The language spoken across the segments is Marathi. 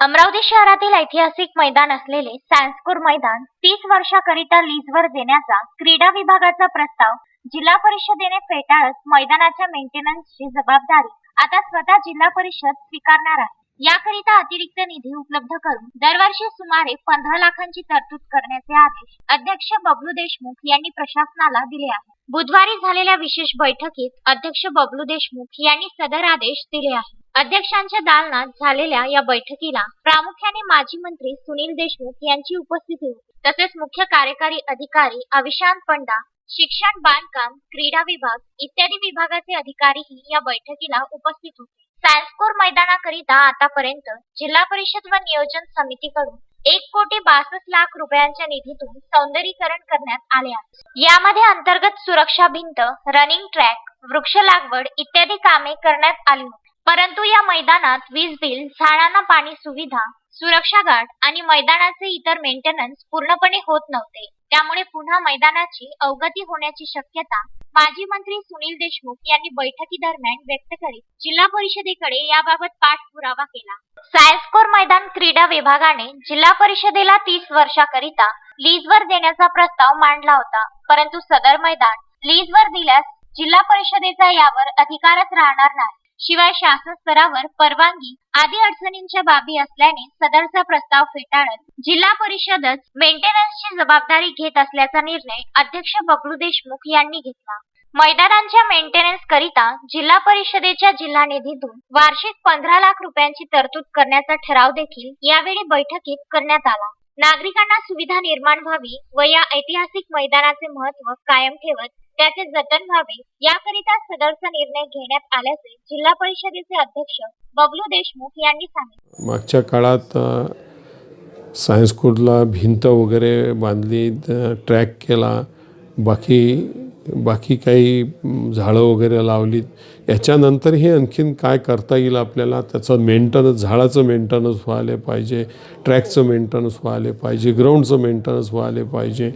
अमरावती शहरातील ऐतिहासिक मैदान असलेले सांस्कुर मैदान तीस वर्षाकरिता लीजवर देण्याचा क्रीडा विभागाचा प्रस्ताव जिल्हा परिषदेने फेटाळत मैदानाच्या मेंटेनन्सची जबाबदारी आता स्वतः जिल्हा परिषद स्वीकारणार आहे. याकरिता अतिरिक्त निधी उपलब्ध करून दरवर्षी सुमारे पंधरा लाखांची तरतूद करण्याचे आदेश अध्यक्ष बबलू देशमुख यांनी प्रशासनाला दिले आहेत. बुधवारी झालेल्या विशेष बैठकीत अध्यक्ष बबलू देशमुख यांनी सदर आदेश दिले आहेत. अध्यक्षांच्या दालनात झालेल्या या बैठकीला प्रामुख्याने माजी मंत्री सुनील देशमुख यांची उपस्थिती होती. तसेच मुख्य कार्यकारी अधिकारी अविशांत पंडा शिक्षण बांधकाम क्रीडा विभाग इत्यादी विभागाचे अधिकारीही या बैठकीला उपस्थित होते. सायन्सकोर मैदानाकरिता आतापर्यंत जिल्हा परिषद व नियोजन समितीकडून एक कोटी बासष्ट लाख रुपयांच्या निधीतून सौंदर्यीकरण करण्यात आले आहे. यामध्ये अंतर्गत सुरक्षा भिंत रनिंग ट्रॅक वृक्ष लागवड इत्यादी कामे करण्यात आली होती. परंतु या मैदानात वीज बिल झाडांना पाणी सुविधा सुरक्षा गार्ड आणि मैदानाचे इतर मेंटेनन्स पूर्णपणे होत नव्हते. त्यामुळे पुन्हा मैदानाची अवगती होण्याची शक्यता माजी मंत्री सुनील देशमुख यांनी बैठकीदरम्यान व्यक्त करीत जिल्हा परिषदेकडे याबाबत पाठपुरावा केला. सायस्कोर मैदान क्रीडा विभागाने जिल्हा परिषदेला तीस वर्षाकरिता लीजवर देण्याचा प्रस्ताव मांडला होता. परंतु सदर मैदान लीजवर दिल्यास जिल्हा परिषदेचा यावर अधिकारच राहणार नाही. शिवाय शासन स्तरावर परवानगी आदी अडचणींच्या बाबी असल्याने सदरचा प्रस्ताव फेटाळत जिल्हा परिषदच मेंटेनन्सची जबाबदारी घेत असल्याचा निर्णय अध्यक्ष बबलू देशमुख यांनी घेतला. मैदानांच्या मेंटेनन्स करिता जिल्हा परिषदेच्या जिल्हा निधीतून वार्षिक पंधरा लाख रुपयांची तरतूद करण्याचा ठराव देखील यावेळी बैठकीत करण्यात आला. नागरिकांना सुविधा निर्माण व्हावी व या ऐतिहासिक मैदानाचे महत्त्व कायम ठेवत त्याचे जतन व्हावे याकरिता सदरचा निर्णय घेण्यात आल्याचे जिल्हा परिषदेचे अध्यक्ष बबलू देशमुख यांनी सांगितले. मागच्या काळात सायन्स स्कूलला भिंत वगैरे बांधली ट्रॅक केला. बाकी बाकी काही झाडं वगैरे लावलीत. याच्यानंतरही आणखीन काय करता येईल आपल्याला? त्याचं मेंटेनन्स झाडाचं मेंटेनन्स व्हायला पाहिजे ट्रॅकचं मेंटेनन्स व्हायला पाहिजे ग्राउंडचं मेंटेनन्स व्हायला पाहिजे.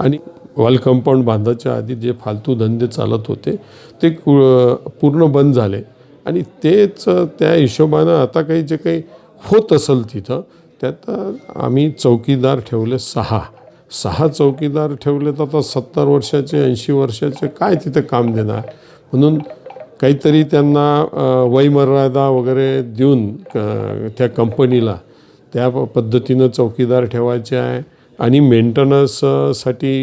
आणि वॉल कंपाऊंड बांधायच्या आधी जे फालतू धंदे चालत होते ते पूर्ण बंद झाले. आणि तेच त्या हिशोबानं आता काही जे काही होत असेल तिथं त्यात आम्ही चौकीदार ठेवले सहा. सहा चौकीदार ठेवले तर आता सत्तर वर्षाचे ऐंशी वर्षाचे काय तिथे काम देणार? म्हणून काहीतरी त्यांना वयमर्यादा वगैरे देऊन त्या कंपनीला त्या प- पद्धतीनं चौकीदार ठेवायचे आहे. आणि मेंटेनन्ससाठी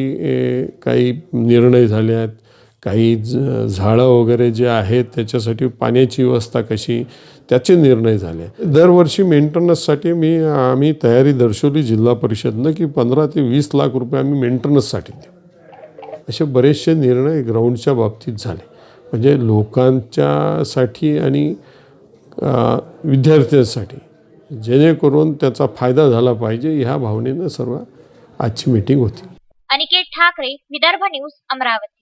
काही निर्णय झाले आहेत. काही झाडं वगैरे जे आहेत त्याच्यासाठी पाण्याची व्यवस्था कशी? त्याचे निर्णय झाले. दरवर्षी मेंटेनन्ससाठी मी आम्ही तयारी दर्शवली जिल्हा परिषदनं की पंधरा ते वीस लाख रुपये आम्ही मेंटेनन्ससाठी देऊ. असे बरेचसे निर्णय ग्राउंडच्या बाबतीत झाले. म्हणजे लोकांच्यासाठी आणि विद्यार्थ्यांसाठी. जेणेकरून त्याचा फायदा झाला पाहिजे ह्या भावनेनं सर्व आजची मीटिंग होती. अनिकेत ठाकरे विदर्भ न्यूज अमरावती.